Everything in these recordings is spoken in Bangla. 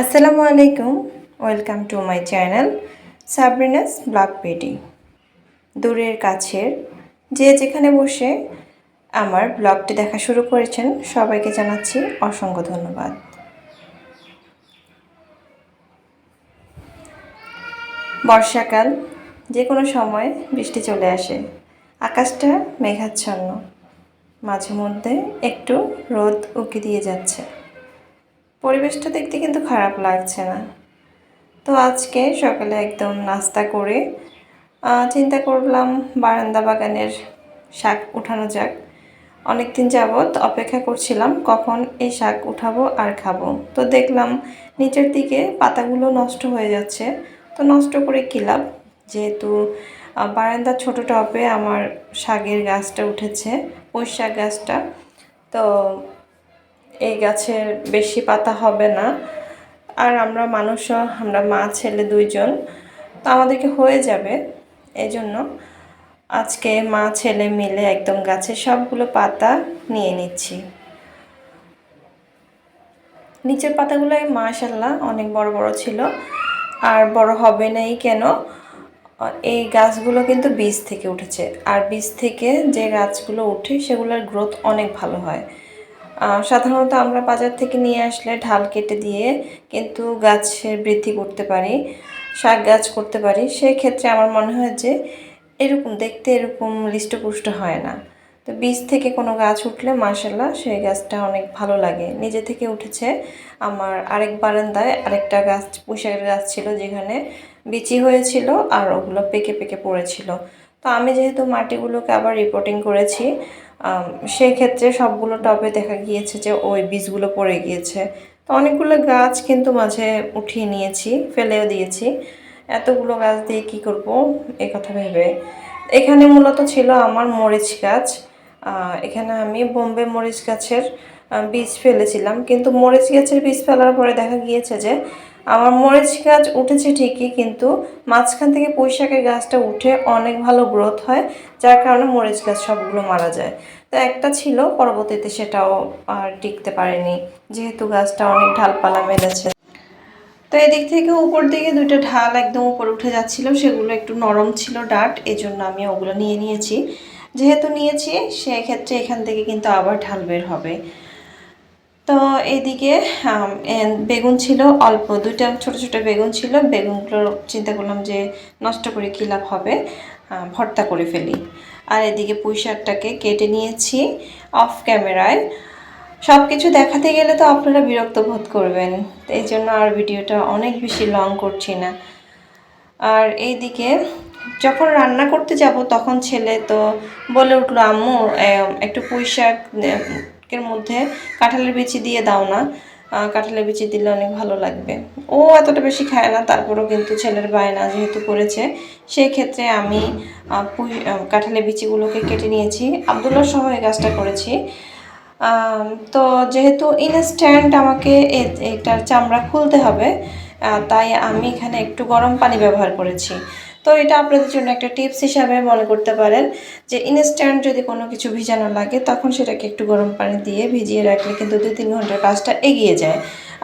আসসালামু আলাইকুম, welcome to my channel Sabrina's blog paddy. দূরের কাছের যে যেখানে বসে আমার ব্লগটি দেখা শুরু করেছেন, সবাইকে জানাচ্ছি অসংখ্য ধন্যবাদ। বর্ষাকাল যে কোনো সময় বৃষ্টি চলে আসে, আকাশটা মেঘাচ্ছন্ন মাঝে মধ্যে একটু রোদ উকি দিয়ে যাচ্ছে। পরিবেশটা দেখতে কিন্তু খারাপ লাগছে না। তো আজকে সকালে একদম নাস্তা করে চিন্তা করলাম বারান্দা বাগানের শাক উঠানো যাক। অনেক দিন যাবৎ অপেক্ষা করছিলাম কখন এই শাক উঠাবো আর খাব। তো দেখলাম নিচের দিকে পাতাগুলো নষ্ট হয়ে যাচ্ছে। তো নষ্ট করে কী লাভ? যেহেতু বারান্দার ছোটো টবে আমার শাকের গাছটা উঠেছে পুঁই শাক গাছটা। তো এই গাছের বেশি পাতা হবে না। আর আমরা মানুষও আমরা মা, ছেলে দুইজন, তো আমাদেরকে হয়ে যাবে। এই জন্য আজকে মা, ছেলে মিলে একদম গাছের সবগুলো পাতা নিয়ে নিচ্ছি। নিচের পাতাগুলো মাশাল্লাহ অনেক বড় বড় ছিল। আর বড় হবে নাই কেন? এই গাছগুলো কিন্তু বীজ থেকে উঠেছে। আর বীজ থেকে যে গাছগুলো উঠে সেগুলোর গ্রোথ অনেক ভালো হয়। সাধারণত আমরা বাজার থেকে নিয়ে আসলে ঢাল কেটে দিয়ে কিন্তু গাছের বৃদ্ধি করতে পারি, শাক গাছ করতে পারি। সেই ক্ষেত্রে আমার মনে হয় যে এরকম, দেখতে এরকম লিষ্টপুষ্ট হয় না। তো বীজ থেকে কোনো গাছ উঠলে মাসাল্লাহ সেই গাছটা অনেক ভালো লাগে। নিজে থেকে উঠেছে আমার আরেক বারান্দায় আরেকটা গাছ, পুঁইশাকের গাছ ছিল যেখানে বিচি হয়েছিল আর ওগুলো পেকে পেকে পড়েছিল। তো আমি যেহেতু মাটিগুলোকে আবার রিপোর্টিং করেছি আম, সেই ক্ষেত্রে সবগুলো টবে দেখা গিয়েছে যে ওই বীজগুলো পড়ে গিয়েছে। তো অনেকগুলো গাছ কিন্তু মাঝে উঠিয়ে নিয়েছি ফেলেও দিয়েছি। এতগুলো গাছ দিয়ে কি করব? এই কথা ভেবে। এখানে মূলত ছিল আমার মরিচ গাছ। এখানে আমি বোম্বে মরিচ গাছের বীজ ফেলেছিলাম। কিন্তু মরিচ গাছের বীজ ফেলার পরে দেখা গিয়েছে যে আমার মরিচ গাছ উঠেছে ঠিকই কিন্তু মাঝখান থেকে পুঁই শাকের গাছটা উঠে অনেক ভালো গ্রোথ হয় যার কারণে মরিচ গাছ সবগুলো মারা যায়। তো একটা ছিল পরবর্তীতে সেটাও আর টিকতে পারেনি। যেহেতু গাছটা অনেক ঢালপালা মেলেছে তো এদিক থেকে উপর দিকে দুটো ঢাল একদম উপরে উঠে যাচ্ছিল সেগুলো একটু নরম ছিল ডাট এই জন্য আমি ওগুলো নিয়ে নিয়েছি। যেহেতু নিয়েছি সেক্ষেত্রে এখান থেকে কিন্তু আবার ঢাল বের হবে। তো এইদিকে আম, এ- বেগুন ছিল অল্প দুইটা ছোট ছোট বেগুন ছিল। বেগুনগুলো চিন্তা করলাম যে নষ্ট করে কী লাভ হবে? ভর্তা করে ফেলি। আর এদিকে পুঁই শাকটাকে কেটে নিয়েছি অফ ক্যামেরায় সব কিছু দেখাতে গেলে তো আপনারা বিরক্ত বোধ করবেন। এই জন্য আর ভিডিওটা অনেক বেশি লং করছি না। আর এইদিকে যখন রান্না করতে যাব, তখন ছেলে তো বলে উঠল, আম্মু একটু পুঁই শাকের মধ্যে কাঁঠালের বিচি দিয়ে দাও না। কাঁঠালের বিচি দিলে অনেক ভালো লাগবে। ও এতটা বেশি খায় না, তারপরেও কিন্তু ছেলের বায়না যেহেতু করেছে সেই ক্ষেত্রে আমি কাঁঠালের বিচিগুলোকে কেটে নিয়েছি। আবদুল্লাহ সহ এই কাজটা করেছি। তো যেহেতু ইনস্ট্যান্ট আমাকে এটার চামড়া খুলতে হবে তাই আমি এখানে একটু গরম পানি ব্যবহার করেছি। তো এটা আপনাদের জন্য একটা টিপস হিসাবে মনে করতে পারেন যে ইনস্ট্যান্ট যদি কোনো কিছু ভিজানো লাগে, তখন সেটাকে একটু গরম পানি দিয়ে ভিজিয়ে রাখলে কিন্তু দুই তিন ঘণ্টার কাজটা এগিয়ে যায়।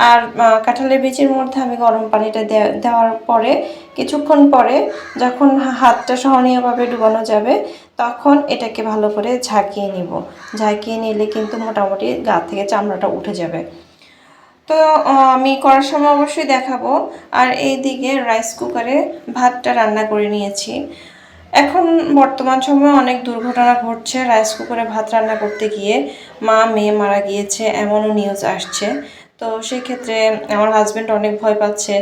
আর কাঁঠালের বীজের মধ্যে আমি গরম পানিটা দেওয়ার পরে, কিছুক্ষণ পরে যখন হাতটা সহনীয়ভাবে ডুবানো যাবে, তখন এটাকে ভালো করে ঝাঁকিয়ে নিব। ঝাঁকিয়ে নিলে কিন্তু মোটামুটি গা থেকে চামড়াটা উঠে যাবে। তো আমি করার সময় অবশ্যই দেখাবো। আর এই দিকে রাইস কুকারে ভাতটা রান্না করে নিয়েছি। এখন বর্তমান সময়ে অনেক দুর্ঘটনা ঘটছে রাইস কুকারে ভাত রান্না করতে গিয়ে। মা, মেয়ে মারা গিয়েছে, এমনও নিউজ আসছে। তো সেই ক্ষেত্রে আমার হাজব্যান্ড অনেক ভয় পাচ্ছে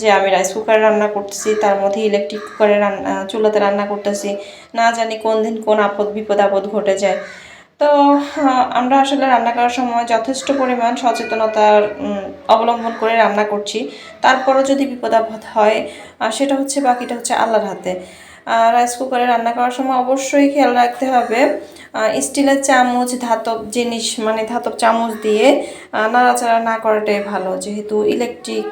যে আমি রাইস কুকারে রান্না করতেছি, তার মধ্যে ইলেকট্রিক কুকারে রান্না, চুলাতে রান্না করতেছি। না জানি কোন দিন কোন আপদ বিপদ আপদ ঘটে যায়। তো আমরা আসলে রান্না করার সময় যথেষ্ট পরিমাণ সচেতনতার অবলম্বন করে রান্না করছি। তারপরও যদি বিপদ আপদ হয় সেটা হচ্ছে বাকিটা হচ্ছে আল্লাহর হাতে। রাইস কুকারে রান্না করার সময় অবশ্যই খেয়াল রাখতে হবে স্টিলের চামচ, ধাতব জিনিস মানে ধাতব চামচ দিয়ে নাড়াচাড়া না করাটাই ভালো। যেহেতু ইলেকট্রিক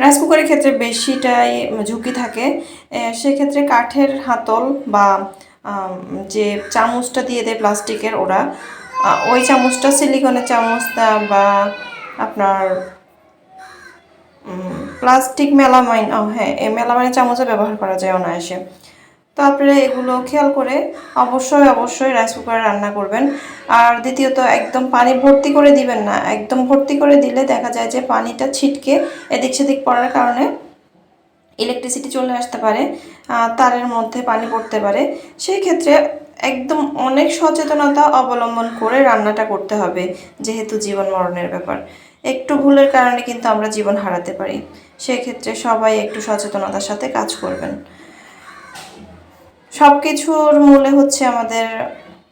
রাইস কুকারের ক্ষেত্রে বেশিটাই ঝুঁকি থাকে সেক্ষেত্রে কাঠের হাতল বা যে চামচটা দিয়ে দেয় প্লাস্টিকের, ওরা ওই চামচটা সিলিকনের চামচটা বা আপনার প্লাস্টিক মেলামাইন ও হ্যাঁ এই মেলামাইনের চামচও ব্যবহার করা যায় অনায়াসে। তো আপনারা এগুলো খেয়াল করে অবশ্যই অবশ্যই রাইস কুকারে রান্না করবেন। আর দ্বিতীয়ত, একদম পানি ভর্তি করে দিবেন না। একদম ভর্তি করে দিলে দেখা যায় যে পানিটা ছিটকে এদিক সেদিক পড়ার কারণে ইলেকট্রিসিটি চলে আসতে পারে তারের মধ্যে পানি পড়তে পারে, সেই ক্ষেত্রে একদম অনেক সচেতনতা অবলম্বন করে রান্নাটা করতে হবে, যেহেতু জীবন মরণের ব্যাপার। একটু ভুলের কারণে কিন্তু আমরা জীবন হারাতে পারি, সেই ক্ষেত্রে সবাই একটু সচেতনতার সাথে কাজ করবেন। সব কিছুর মূলে হচ্ছে আমাদের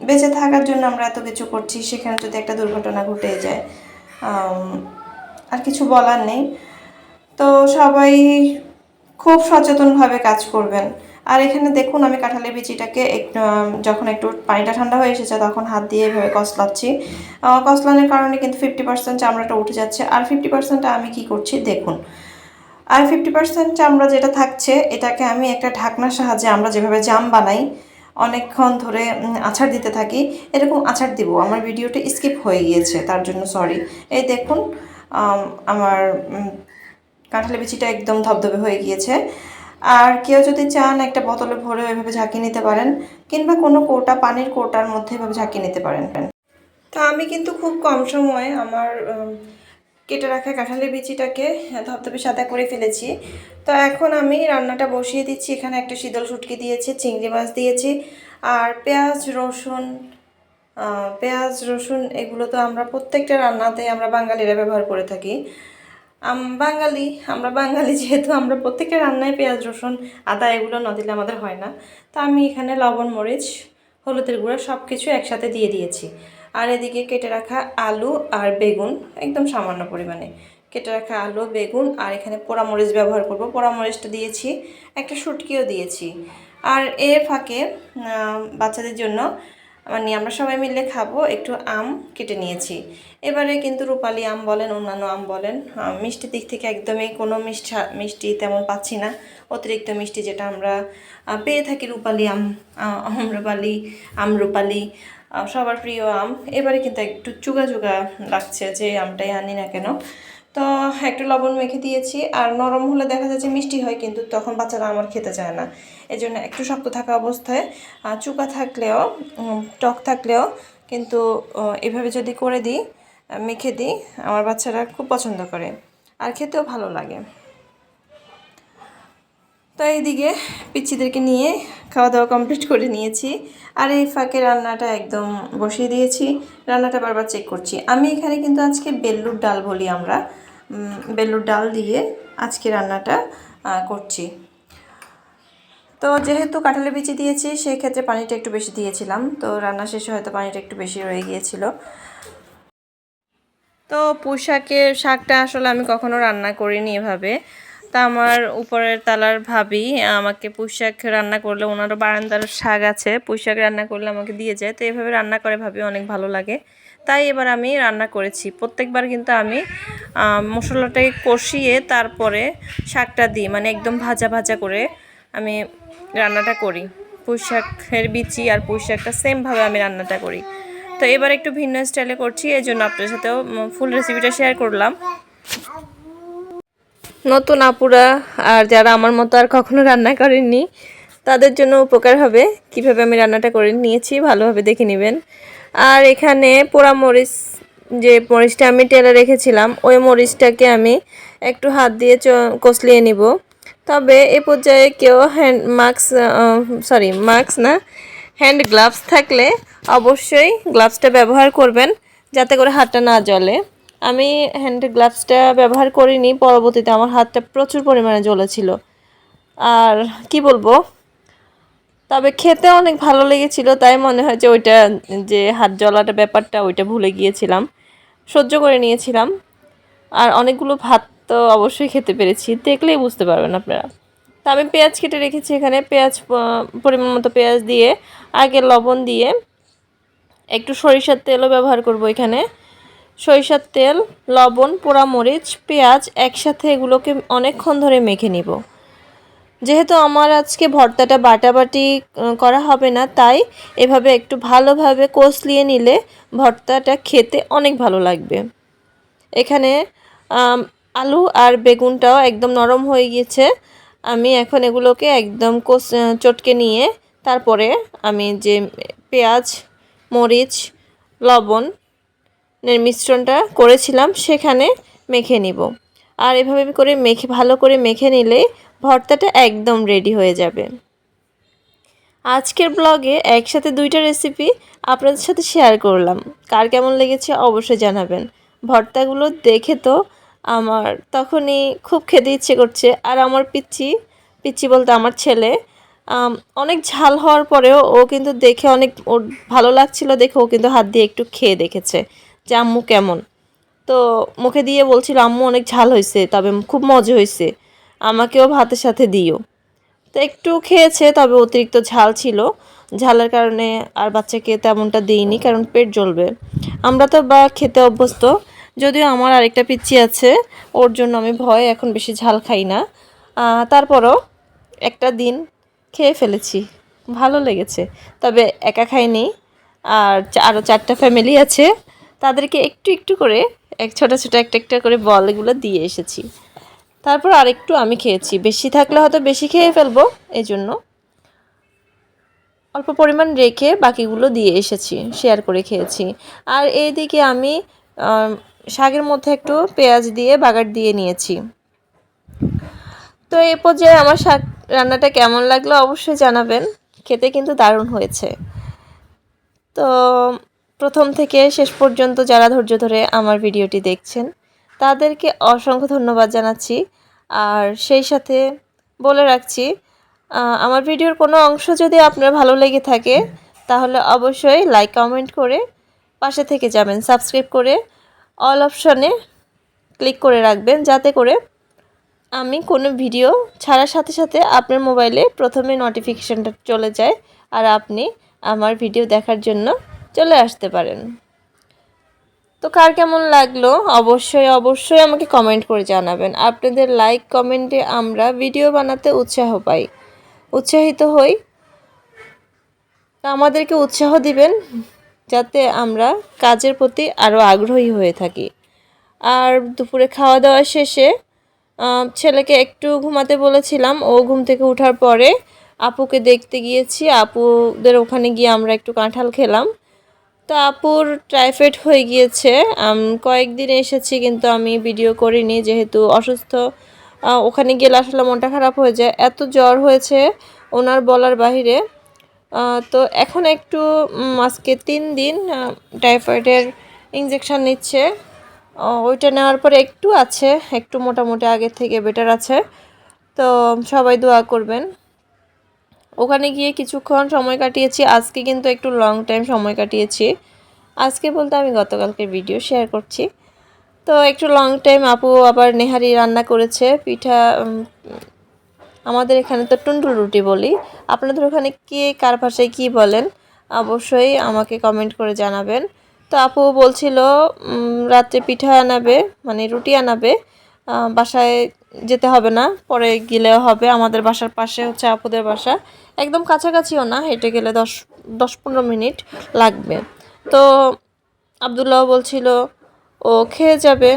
বেঁচে থাকার জন্য আমরা এত কিছু করছি, সেখানে যদি একটা দুর্ঘটনা ঘটে যায় আর কিছু বলার নেই। তো সবাই খুব সচেতনভাবে কাজ করবেন। আর এখানে দেখুন, আমি কাঁঠালের বিচিটাকে যখন একটু পানিটা ঠান্ডা হয়ে এসেছে, তখন হাত দিয়ে এভাবে কসলাচ্ছি। কসলানোর কারণে কিন্তু ফিফটি পার্সেন্ট চামড়াটা উঠে যাচ্ছে। আর ফিফটি পার্সেন্টটা আমি কি করছি? দেখুন। আর ফিফটি পার্সেন্ট চামড়া যেটা থাকছে, এটাকে আমি একটা ঢাকনার সাহায্যে আমরা যেভাবে জাম বানাই, অনেকক্ষণ ধরে আচার দিতে থাকি, এরকম আচার দিব। আমার ভিডিওটা স্কিপ হয়ে গিয়েছে, তার জন্য সরি এই দেখুন আমার কাঁঠালের বিচিটা একদম ধবধবে হয়ে গিয়েছে। আর কেউ যদি চান একটা বোতলে ভরে ওইভাবে ঝাঁকিয়ে নিতে পারেন, কিংবা কোনো কোটা, পানির কোটার মধ্যে এভাবে ঝাঁকিয়ে নিতে পারেন। তো আমি কিন্তু খুব কম সময়ে আমার কেটে রাখা কাঁঠালের বিচিটাকে ধবধবে সাদা করে ফেলেছি। তো এখন আমি রান্নাটা বসিয়ে দিচ্ছি। এখানে একটা শীতল শুটকি দিয়েছি, চিংড়ি মাছ দিয়েছি, আর পেঁয়াজ, রসুন পেঁয়াজ, রসুন এগুলো তো আমরা প্রত্যেকটা রান্নাতে আমরা বাঙালিরা ব্যবহার করে থাকি। বাঙালি, আমরা বাঙালি যেহেতু, আমরা প্রত্যেকের রান্নায় পেঁয়াজ, রসুন, আদা এগুলো না দিলে আমাদের হয় না। তো আমি এখানে লবণ, মরিচ, হলুদের গুঁড়া সব কিছু একসাথে দিয়ে দিয়েছি। আর এদিকে কেটে রাখা আলু আর বেগুন একদম সামান্য পরিমাণে। কেটে রাখা আলু, বেগুন আর এখানে পোড়ামরিচ ব্যবহার করব। পোড়ামরিচটা দিয়েছি, একটা শুটকিও দিয়েছি। আর এর ফাঁকে বাচ্চাদের জন্য মানে আমরা সবাই মিলে খাব, একটু আম কেটে নিয়েছি। এবারে কিন্তু রূপালি আম বলেন, অন্যান্য আম বলেন মিষ্টি দিক থেকে একদমই কোনো মিষ্টি মিষ্টি তেমন পাচ্ছি না। অতিরিক্ত মিষ্টি যেটা আমরা পেয়ে থাকি রূপালি আম আম্রপালি আমরূপালি সবার প্রিয় আম। এবারে কিন্তু একটু চুগা চুগা লাগছে যে আমটাই আনি না কেন। তো একটু লবণ মেখে দিয়েছি, আর নরম হলে দেখা যাচ্ছে মিষ্টি হয়, কিন্তু তখন বাচ্চারা আমার খেতে চায় না। এই জন্য একটু শক্ত থাকা অবস্থায় চুকা থাকলেও টক থাকলেও, কিন্তু এভাবে যদি করে দিই, মেখে দিই, আমার বাচ্চারা খুব পছন্দ করে, আর খেতেও ভালো লাগে। তো এইদিকে পিচ্ছিদেরকে নিয়ে খাওয়া দাওয়া কমপ্লিট করে নিয়েছি। আর এই ফাঁকে রান্নাটা একদম বসিয়ে দিয়েছি। রান্নাটা বারবার চেক করছি। আমি এখানে কিন্তু আজকে বেল্লুর ডাল বলি আমরা। বেল্লুর ডাল দিয়ে আজকে রান্নাটা করছি। তো যেহেতু কাঁঠালের বিচি দিয়েছি সেই ক্ষেত্রে পানিটা একটু বেশি দিয়েছিলাম। তো রান্না শেষে হয়তো পানিটা একটু বেশি রয়ে গিয়েছিল। তো পুঁশাকের শাকটা আসলে আমি কখনো রান্না করিনি এভাবে। তা আমার উপরের তালার ভাবি আমাকে পুঁশাক রান্না করলে ওনারও বারান্দার শাক আছে পুঁশাক রান্না করলে আমাকে দিয়ে যায়। তো এভাবে রান্না করে ভাবি অনেক ভালো লাগে। তাই এবার আমি রান্না করেছি। প্রত্যেকবার কিন্তু আমি মশলাটাকে কষিয়ে তারপরে শাকটা দিই। মানে একদম ভাজা ভাজা করে আমি রান্নাটা করি। পুঁই শাকের বিচি আর পুঁই শাকটা সেমভাবে আমি রান্নাটা করি। তো এবার একটু ভিন্ন স্টাইলে করছি। এই জন্য আপনার সাথেও ফুল রেসিপিটা শেয়ার করলাম। নতুন আপুরা আর যারা আমার মতো আর কখনো রান্না করেননি, তাদের জন্য উপকার হবে। কীভাবে আমি রান্নাটা করে নিয়েছি ভালোভাবে দেখে নেবেন। আর এখানে পোড়া মরিচ, যে মরিচটা আমি টেলে রেখেছিলাম, ওই মরিচটাকে আমি একটু হাত দিয়ে কষলিয়ে নিব। তবে এ পর্যায়ে কেউ হ্যান্ড মাস্ক সরি, মাস্ক না, হ্যান্ড গ্লাভস থাকলে অবশ্যই গ্লাভসটা ব্যবহার করবেন, যাতে করে হাতটা না জ্বলে। আমি হ্যান্ড গ্লাভসটা ব্যবহার করিনি, পরবর্তীতে আমার হাতটা প্রচুর পরিমাণে জ্বলেছিল। আর কি বলব? তবে খেতে অনেক ভালো লেগেছিল, তাই মনে হয় যে ওইটা, যে হাত জ্বলাটা ব্যাপারটা, ওইটা ভুলে গিয়েছিলাম। সহ্য করে নিয়েছিলাম। আর অনেকগুলো ভাত তো অবশ্যই খেতে পেরেছি, দেখলেই বুঝতে পারবেন আপনারা। তা আমি পেঁয়াজ কেটে রেখেছি এখানে, পেঁয়াজ পরিমাণ মতো পেঁয়াজ দিয়ে, আগে লবণ দিয়ে একটু সরিষার তেলও ব্যবহার করব এখানে। সরিষার তেল, লবণ পোড়া মরিচ পেঁয়াজ একসাথে এগুলোকে অনেকক্ষণ ধরে মেখে নিব। যেহেতু আমার আজকে ভর্তাটা বাটাবাটি করা হবে না, তাই এভাবে একটু ভালোভাবে কষলিয়ে নিলে ভর্তাটা খেতে অনেক ভালো লাগবে। এখানে আলু আর বেগুনটাও একদম নরম হয়ে গিয়েছে। আমি এখন এগুলোকে একদম কোস চটকে নিয়ে তারপরে আমি যে পেঁয়াজ, মরিচ, লবণ মিশ্রণটা করেছিলাম, সেখানে মেখে নিব। আর এভাবে করে মেখে, ভালো করে মেখে নিলে ভর্তাটা একদম রেডি হয়ে যাবে। আজকের ব্লগে একসাথে দুইটা রেসিপি আপনাদের সাথে শেয়ার করলাম। কার কেমন লেগেছে অবশ্যই জানাবেন। ভর্তাগুলো দেখে তো আমার তখনই খুব খেতে ইচ্ছে করছে। আর আমার পিচ্ছি পিচ্ছি বলতে আমার ছেলে অনেক ঝাল হওয়ার পরেও ও কিন্তু দেখে অনেক, ওর ভালো লাগছিল দেখে ও কিন্তু হাত দিয়ে একটু খেয়ে দেখেছে। যে আম্মু কেমন? তো মুখে দিয়ে বলছিল, আম্মু অনেক ঝাল হয়েছে তবে খুব মজা হয়েছে আমাকেও ভাতের সাথে দিও। তো একটু খেয়েছে, তবে অতিরিক্ত ঝাল ছিল। ঝালের কারণে আর বাচ্চাকে তেমনটা দিইনি, কারণ পেট জ্বলবে। আমরা তো বা খেতে অভ্যস্ত, যদিও আমার আরেকটা পিচ্ছি আছে, ওর জন্য আমি ভয় এখন বেশি ঝাল খাই না। তারপরও একটা দিন খেয়ে ফেলেছি, ভালো লেগেছে, তবে একা খাইনি। আর আরও চারটা ফ্যামিলি আছে তাদেরকে একটু একটু করে, এক ছোটো ছোটো একটা একটা করে বল এগুলো দিয়ে এসেছি। তারপর আরেকটু আমি খেয়েছি। বেশি থাকলে হয়তো বেশি খেয়ে ফেলব এই জন্য অল্প পরিমাণ রেখে বাকিগুলো দিয়ে এসেছি শেয়ার করে খেয়েছি। আর এইদিকে আমি শাকের মধ্যে একটু পেঁয়াজ দিয়ে বাগার দিয়ে নিয়েছি। তো এই পর্যায়ে আমার শাক রান্নাটা কেমন লাগল অবশ্যই জানাবেন। খেতে কিন্তু দারুণ হয়েছে। তো প্রথম থেকে শেষ পর্যন্ত যারা ধৈর্য ধরে আমার ভিডিওটি দেখছেন, তাদেরকে অসংখ্য ধন্যবাদ জানাচ্ছি। আর সেই সাথে বলে রাখছি আমার ভিডিওর কোনো অংশ যদি আপনার ভালো লেগে থাকে, তাহলে অবশ্যই লাইক কমেন্ট করে পাশে থেকে যাবেন। সাবস্ক্রাইব করে অল অপশনে ক্লিক করে রাখবেন, যাতে করে আমি কোনো ভিডিও ছাড়ার সাথে সাথে আপনার মোবাইলে প্রথমে নোটিফিকেশানটা চলে যায়, আর আপনি আমার ভিডিও দেখার জন্য চলে আসতে পারেন। তো কার কেমন লাগল? অবশ্যই অবশ্যই আমাকে কমেন্ট করে জানাবেন। আপনাদের লাইক কমেন্টে আমরা ভিডিও বানাতে উৎসাহ পাই। উৎসাহিত হই। আমাদেরকে উৎসাহ দিবেন যাতে আমরা কাজের প্রতি আরও আগ্রহী হয়ে থাকি। আর দুপুরে খাওয়া দাওয়া শেষে ছেলেকে একটু ঘুমাতে বলেছিলাম। ও ঘুম থেকে ওঠার পরে আপুকে দেখতে গিয়েছি। আপুদের ওখানে গিয়ে আমরা একটু কাঁঠাল খেলাম। তো আপুর টাইফয়েড হয়ে গিয়েছে। কয়েকদিন এসেছি কিন্তু আমি ভিডিও করিনি, যেহেতু অসুস্থ। ওখানে গেলে আসলে মনটা খারাপ হয়ে যায়। এত জ্বর হয়েছে ওনার বলার বাহিরে। তো এখন একটু আজকে তিন দিন টাইফয়েডের ইঞ্জেকশান নিচ্ছে। ওইটা নেওয়ার পরে একটু আছে, একটু মোটামুটি আগের থেকে বেটার আছে। তো সবাই দোয়া করবেন। ওখানে গিয়ে কিছুক্ষণ সময় কাটিয়েছি। আজকে কিন্তু একটু লং টাইম সময় কাটিয়েছি। আজকে বলতে আমি গতকালকে ভিডিও শেয়ার করছি। তো একটু লং টাইম আপু আবার নেহারি রান্না করেছে, পিঠা আমাদের এখানে তো টুন্ডুল রুটি বলি। আপনাদের ওখানে কে কার ভাষায় কী বলেন, অবশ্যই আমাকে কমেন্ট করে জানাবেন। তো আপু বলছিল রাত্রে পিঠা আনাবে মানে রুটি আনাবে। বাসায় যেতে হবে না, পরে গেলেও হবে। আমাদের বাসার পাশে হচ্ছে আপুদের বাসা। একদম কাছাকাছিও না, হেঁটে গেলে দশ দশ পনেরো মিনিট লাগবে। তো আবদুল্লাহ বলছিল, ও খেয়ে যাবে।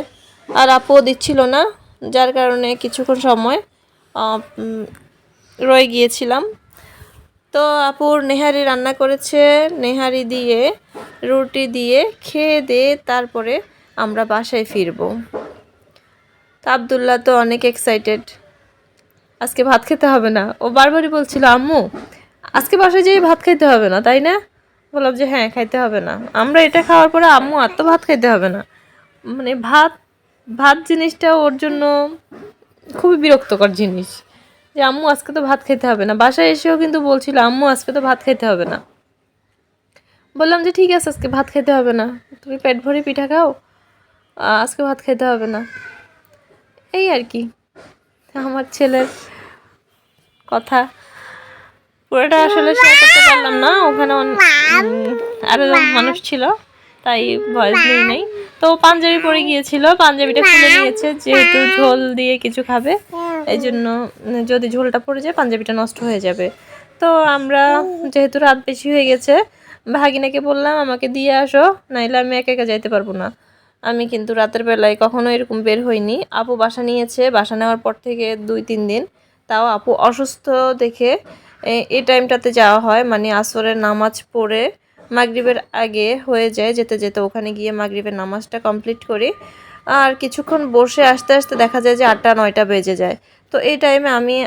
আর আপুও দিচ্ছিল না, যার কারণে কিছুক্ষণ সময় রয়ে গিয়েছিলাম। তো আপুর নেহারি রান্না করেছে, নেহারি দিয়ে, রুটি দিয়ে, খেয়ে দিয়ে তারপরে আমরা বাসায় ফিরবো। তো আবদুল্লাহ তো অনেক এক্সাইটেড আজকে ভাত খেতে হবে না। ও বারবারই বলছিল, আম্মু, আজকে বাসায় যেয়ে ভাত খাইতে হবে না, তাই না? বললাম যে হ্যাঁ খাইতে হবে না। আমরা এটা খাওয়ার পরে আম্মু আর তো ভাত খাইতে হবে না। মানে ভাত ভাত জিনিসটা ওর জন্য খুবই বিরক্তকর জিনিস। যে, আম্মু, আজকে তো ভাত খেতে হবে না। বাসায় এসেও কিন্তু বলছিল, আম্মু, আজকে তো ভাত খেতে হবে না। বললাম যে, ঠিক আছে, আজকে ভাত খেতে হবে না। তুমি পেট ভরে পিঠা খাও? আজকে ভাত খেতে হবে না। এই আর কি। আমার ছেলের কথা। পুরোটা আসলে শেয়ার করতে পারলাম না। ওখানে আরও মানুষ ছিল, তাই ভয়েস নেই নাই। তো পাঞ্জাবি পরে গিয়েছিল। পাঞ্জাবিটা খুলে নিয়েছে, যেহেতু ঝোল দিয়ে কিছু খাবে। এই জন্য যদি ঝোলটা পড়ে যায়, পাঞ্জাবিটা নষ্ট হয়ে যাবে। তো আমরা যেহেতু রাত বেশি হয়ে গেছে, ভাগিনাকে বললাম, আমাকে দিয়ে আসো, নাইলে আমি একা একা যাইতে পারব না। আমি কিন্তু রাতের বেলায় কখনো এরকম বের হইনি। আপু বাসা নিয়েছে, বাসা নেওয়ার পর থেকে দুই, তিন দিন। তাও আপু অসুস্থ দেখে এই টাইমটাতে যাওয়া হয়। মানে আসরের নামাজ পড়ে মাগরিবের আগে হয়ে যায়, যেতে যেতে। ওখানে গিয়ে মাগরিবের নামাজটা কমপ্লিট করি। আর কিছুক্ষণ বসে আসতে আসতে দেখা যায় যে আটটা, নয়টা বেজে যায়। তো এই টাইমে আমি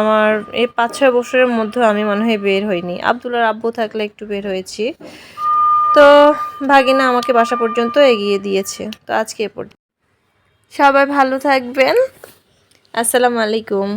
আমার এই পাঁচ, ছয় বছরের মধ্যে আমি মনে হয় বের হইনি। আবদুল্লার আব্বু থাকলে একটু বের হয়েছি। তো ভাগিনা আমাকে বাসা পর্যন্ত এগিয়ে দিয়েছে। তো আজকে এ পর্যন্ত। সবাই ভালো থাকবেন। আসসালামু আলাইকুম।